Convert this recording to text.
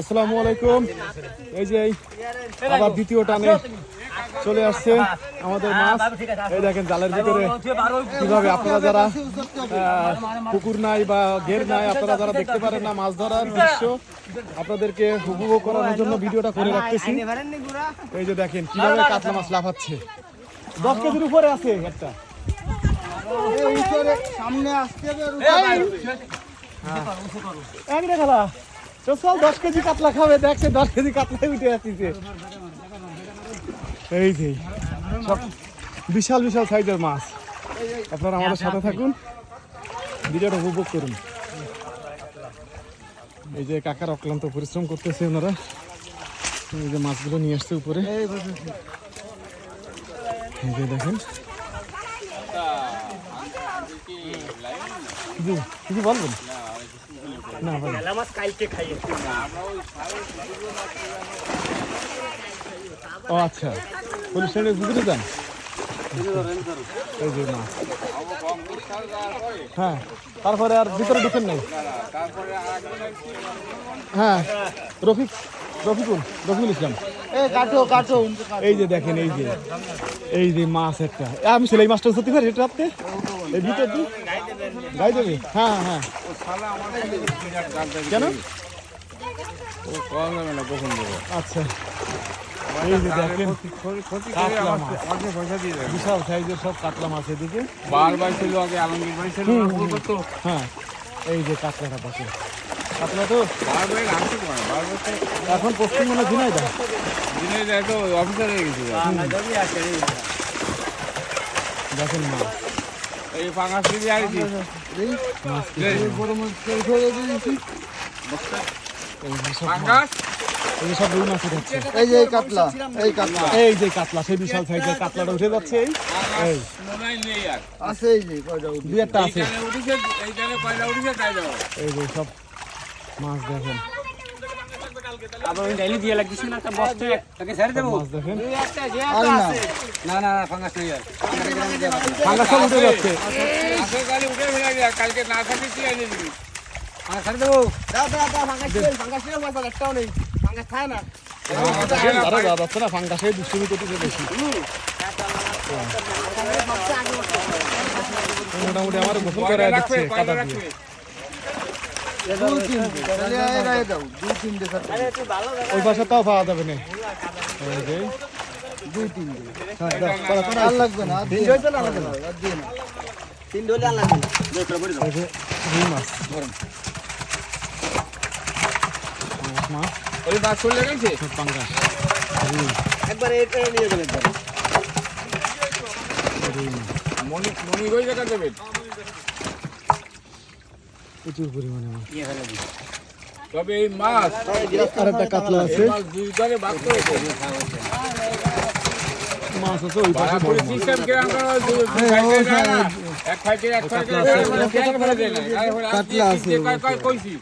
আসসালামু আলাইকুম। এই যে আবার দ্বিতীয় টানে চলে আসছে আমাদের মাছ। এই দেখেন জালের ভিতরে কীভাবে আপনারা যারা পুকুর নাই বা ঘের নাই আপনারা যারা দেখতে পারেন না মাছ ধরার দৃশ্য আপনাদেরকে উপভোগ করানোর জন্য ভিডিওটা করে রাখতেছি। এই যে দেখেন কীভাবে কাতলা মাছ লাফাচ্ছে। দশ কেজির উপরে আছে একটা। সামনে আসতে হবে তো চল, দশ কেজি কাতলা খাবে দেখছে দশ কেজি কাতলাই উঠে আসছে। এই যে বিশাল বিশাল সাইজের মাছ। আপনারা আমাদের সাথে থাকুন। ভিডিওটা উপভোগ করুন। এই যে কাকার অক্লান্ত পরিশ্রম করতেছে ওনারা। এই যে মাছগুলো নিয়ে আসছে উপরে। এই যে দেখেন। জি, কিছু বলবেন? না ও আচ্ছা। পুলিশ স্টেশনে বুঝতে যান? হ্যাঁ তারপরে আর ভিতরে ঢুকেন নাই? হ্যাঁ রফিক রফিকুল রফিকুল ইসলাম। এই যে দেখেন এই যে এই যে মাছ একটা। আমি ছিল এই মাছটা সত্যি পারি এটা রাখতে এই ভিতরে তুই? গাই দেবে? হ্যাঁ হ্যাঁ। কেন? আচ্ছা। এই যে দেখেন বিশাল সাইজের সব কাতলা মাছ এদিকে। বারবার ছিল আগে আলমগীর ভাই ছিল না বলব তো হ্যাঁ এই যে কাতলাটা কাতলা তো? বারবার আনতে পারে বারবার তো এখন পশ্চিমবঙ্গে ঝিনাইদা? দিনে যায় তো অফিসার হয়ে গেছিল দেখেন মাছ এই দিয়ে মাছ বড় মাছ ধরে দিয়েছি এই যে সব এই রুই মাছ উঠেছে এই যে এই কাতলা এই কাতলা। এই যে কাতলা সেই বিশাল সাইজের কাতলাটা উঠে যাচ্ছে। এই এই। নেই আর আছে এই যে কয়টা দুই একটা আছে। এইখানে উঠেছে উঠেছে তাই যাব এই যে সব মাছ দেখেন। আবার ওই ডাইলি দিয়ে লাগছিস না একটা বস্তা তাকে ছেড়ে দেবো? আর না। না না না ফাঙ্গাস নেই আর ফাঙ্গাস সব উঠে যাচ্ছে। আসে কালি উঠে ফেলে কালকে না থাকে কি আনে দিবি। ফাঙ্গাস ছেড়ে দেবো। আরে দাদা যাচ্ছে না ফাঙ্গাসে দুষ্টুমি করতেছে বেশি। মোটামুটি আমার গোসল করে সাথে ওই পাশে তাও পাওয়া যাবে না। দুই তিনটে। আর লাগবে না আর দিয়ে না আর দিয়ে না। রুই মাছ ফাঙ্গাস মাছ। ওই মাছ চলে গেছে? সব মনি মনি ওই জায়গা দেবে প্রচুর পরিমাণে মাছ। তবে এই মাছ আর একটা কাতলা আছে। দুই ভাগ মাছ ওই পাশে বড় সিস্টেম? এক এক কাতলা আছে। কইছি?